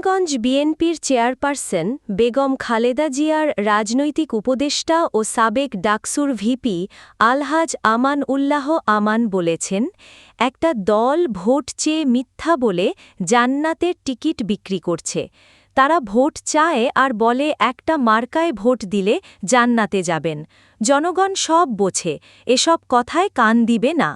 কেরানীগঞ্জ বিএনপির চেয়ারপারসন বেগম খালেদা জিয়ার রাজনৈতিক উপদেষ্টা ও সাবেক ডাকসুর ভিপি আলহাজ আমান উল্লাহ আমান বলেছেন, একটা দল ভোট চেয়ে মিথ্যা বলে জান্নাতের টিকিট বিক্রি করছে। তারা ভোট চায় আর বলে একটা মার্কায় ভোট দিলে জান্নাতে যাবেন। জনগণ সব বোঝে, এসব কথায় কান দিবে না।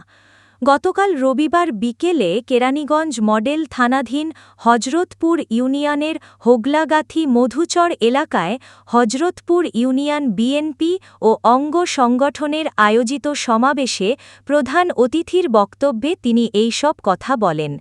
গতকাল রবিবার বিকেলে কেরানীগঞ্জ মডেল থানাধীন হজরতপুর ইউনিয়নের হোগলাগাথি মধুচর এলাকায় হজরতপুর ইউনিয়ন বিএনপি ও অঙ্গ সংগঠনের আয়োজিত সমাবেশে প্রধান অতিথির বক্তব্যে তিনি এই সব কথা বলেন।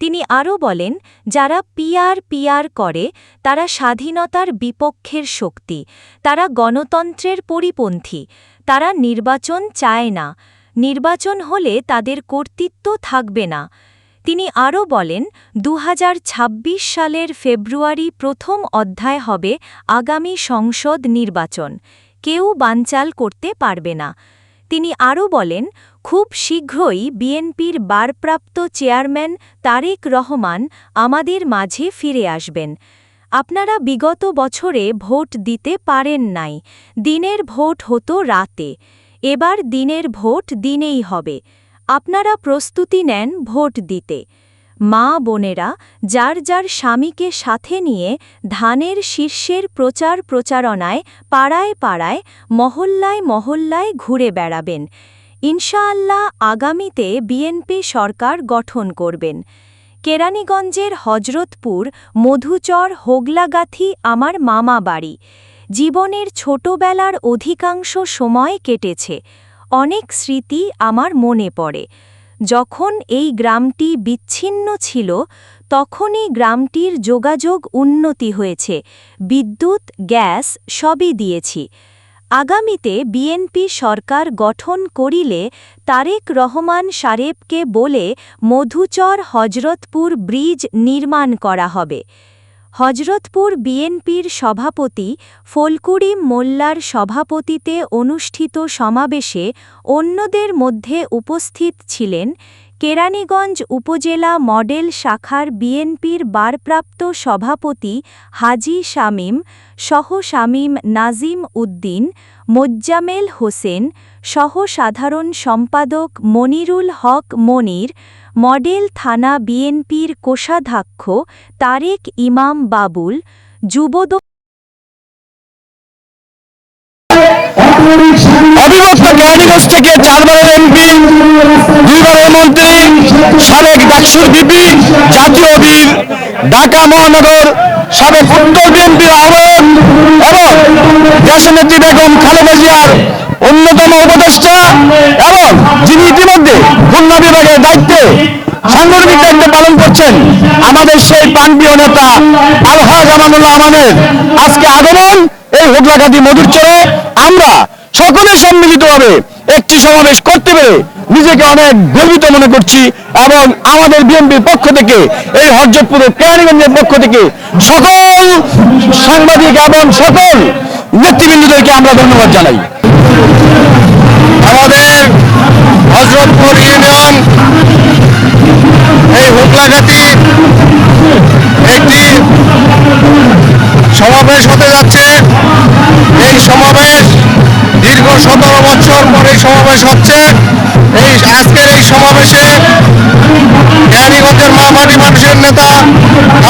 তিনি আরও বলেন, যারা পিয়ার পিয়ার করে, তারা স্বাধীনতার বিপক্ষের শক্তি, তারা গণতন্ত্রের পরিপন্থী, তারা নির্বাচন চায় না। নির্বাচন হলে তাদের কর্তৃত্ব থাকবে না। তিনি আরও বলেন দু হাজার ছাব্বিশ সালের ফেব্রুয়ারি প্রথম অধ্যায় হবে আগামী সংসদ নির্বাচন। কেউ বানচাল করতে পারবে না। তিনি আরও বলেন, খুব শীঘ্রই বিএনপির বারপ্রাপ্ত চেয়ারম্যান তারেক রহমান আমাদের মাঝে ফিরে আসবেন। আপনারা বিগত বছরে ভোট দিতে পারেন নাই। দিনের ভোট হতো রাতে। এবার দিনের ভোট দিনেই হবে। আপনারা প্রস্তুতি নেন ভোট দিতে। মা বোনেরা, যার যার স্বামীকে সাথে নিয়ে ধানের শীর্ষের প্রচার প্রচারণায় পাড়ায় পাড়ায়, মহল্লায় মহল্লায় ঘুরে বেড়াবেন। ইনশাআল্লাহ আগামীতে বিএনপি সরকার গঠন করবেন। কেরানীগঞ্জের হজরতপুর, মধুচর হোগলাগাথি আমার মামা বাড়ি জীবনের ছোটবেলার অধিকাংশ সময় কেটেছে। অনেক স্মৃতি আমার মনে পড়ে। যখন এই গ্রামটি বিচ্ছিন্ন ছিল, তখনই গ্রামটির যোগাযোগ উন্নতি হয়েছে। বিদ্যুৎ, গ্যাস সবই দিয়েছি। আগামীতে বিএনপি সরকার গঠন করিলে তারেক রহমান সারেবকে বলে মধুচর হজরতপুর ব্রিজ নির্মাণ করা হবে। হজরতপুর বিএনপির সভাপতি ফলকুড়ি মোল্লার সভাপতিতে অনুষ্ঠিত সমাবেশে অন্যদের মধ্যে উপস্থিত ছিলেন কেরানীগঞ্জ উপজেলা মডেল শাখার বিএনপির বারপ্রাপ্ত সভাপতি হাজি শামীম, সহ শামীম নাজিম উদ্দিন, মোজ্জামেল হোসেন, সহ সাধারণ সম্পাদক মনিরুল হক মনির মডেল থানা বিএনপির কোষাধ্যক্ষ তারেক ইমাম বাবুল যুবদ ঢাকা মহানগর সাবেক উত্তর বিএনপির আহ্বায়ক এবং বেগম খালেদা জিয়ার অন্যতম উপদেষ্টা এবং যিনি ইতিমধ্যে খুলনা বিভাগের সাংগঠনিক দায়িত্ব পালন করছেন। আমাদের সেই প্রাণপ্রিয় নেতা আজকে আগমন, এই হোগলাঘাটি আমরা সকলে একটি সমাবেশ করতে পেরে নিজেকে অনেক গর্বিত মনে করছি এবং আমাদের বিএনপির পক্ষ থেকে, এই পক্ষ থেকে সকল সাংবাদিক এবং সকল নেতৃবৃন্দদেরকে আমরা ধন্যবাদ জানাই। আমাদের হজরতপুর ইউনিয়ন এই হুগলাঘাটি একটি সমাবেশ হতে যাচ্ছে। এই সমাবেশ দীর্ঘ সতেরো বছর পরে সমাবেশ হচ্ছে। এই আজকের এই সমাবেশে জ্ঞানীগঞ্জের মহামারী মানুষের নেতা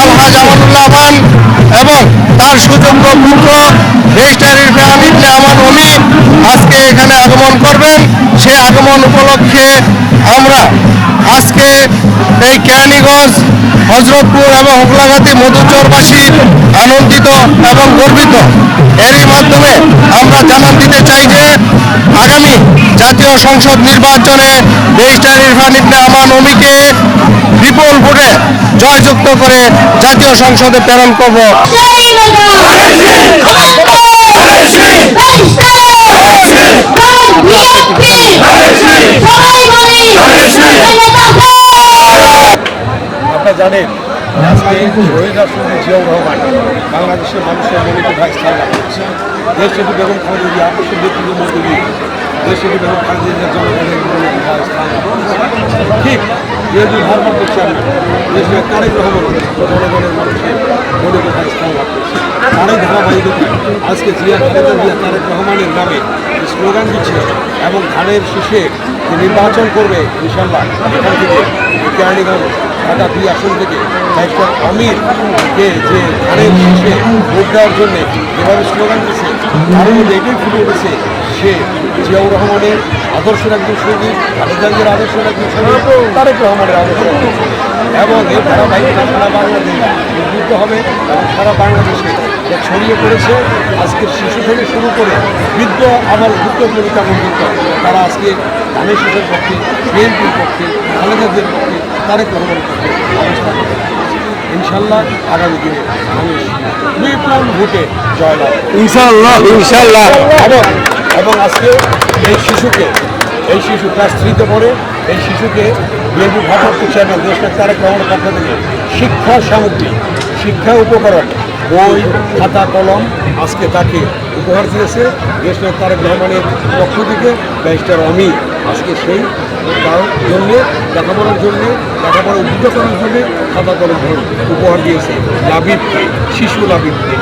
আলহাজ আমানুল্লাহ খান এবং তার সুযোগ্য পুত্র রেজিস্ট্রার ইরফান ইবনে আমান অমি আজকে এখানে আগমন করবেন। সেই আগমন উপলক্ষে আমরা আজকে এই কেরানীগঞ্জ, হজরতপুর এবং হুগলাঘাটি মধুচরবাসী আনন্দিত এবং গর্বিত। এরই মাধ্যমে আমরা জানান দিতে চাই যে আগামী জাতীয় সংসদ নির্বাচনে রেজিস্ট্রার ইরফান ইবনে আমান অমিকে বিপুল ভোটে জয়যুক্ত করে জাতীয় সংসদে প্রেরণ করব। আপনারা জানেন, আজকে শহীদ রাষ্ট্রপতি জিয়াউর রহমান বাংলাদেশের মানুষের মনে ভাই স্থান লাভ করছে দেশ সেতু বেগম খালেদা জিয়া আপসের নেতৃত্বের মধ্যে বেগম খালেদা জিয়া জনগণের ভাই স্থান লাভ ঠিক বিএনপির ভারপ্রাপ্ত চেয়ারম্যান দেশের তারেক রহমান জনগণের মানুষের মনে কোথায় স্থান লাভ তারই ধারাবাহিকতায় আজকে জিয়া খালেদা জিয়া তারেক রহমানের নামে স্লোগান দিচ্ছে এবং ধানের শেষে যে নির্বাচন করবে ইনশাল্লাহ এখান থেকে কেরানীগঞ্জ ঢাকা দুই আসন থেকে ব্যারিস্টার আমিরকে যে ধানের শেষে ভোট দেওয়ার জন্য যেভাবে স্লোগান দিচ্ছে তার মধ্যে এটাই ফুটে উঠেছে সে জিয়াউর রহমানের আদর্শের একজন সঙ্গী, খালেদা জিয়ার আদর্শের একজন সঙ্গী, তারেক রহমানের আদর্শ। এবং এই ধারাবাহিকতা সারা বাংলাদেশ উদ্বুদ্ধ হবে এবং সারা বাংলাদেশে যা ছড়িয়ে পড়েছে আজকের শিশু থেকে শুরু করে বৃদ্ধ আবার বৃদ্ধ ভূমিকা পর্যন্ত তারা আজকে ধানের শেষের পক্ষে বিএনপির পক্ষে খালেদাদের পক্ষে তারেক রহমানের পক্ষে অবস্থান ইনশাল্লাহ আগামী দিনে মানুষ বিপুল ভোটে জয়লাভ ইনশাল্লাহ ইনশাল্লাহ এবং এবং আজকে এই শিশুকে এই শিশু ক্লাস থ্রিতে পড়ে এই শিশুকে বিএনপি ভারপ্রাপ্ত চেয়ারম্যান দেশটা তারেক রহমানের পক্ষ থেকে শিক্ষা সামগ্রী শিক্ষা উপকরণ বই, খাতা, কলম আজকে তাকে উপহার দিয়েছে দেশনাথ তারেক রহমানের পক্ষ থেকে ব্যারিস্টার অমি আজকে সেই তার জন্যে লেখাপড়ার জন্যে লেখাপড়া উদ্বুদ্ধ করার জন্যে খাতা, কলম, উপহার দিয়েছে লাবিবকে, শিশু লাবিবকে।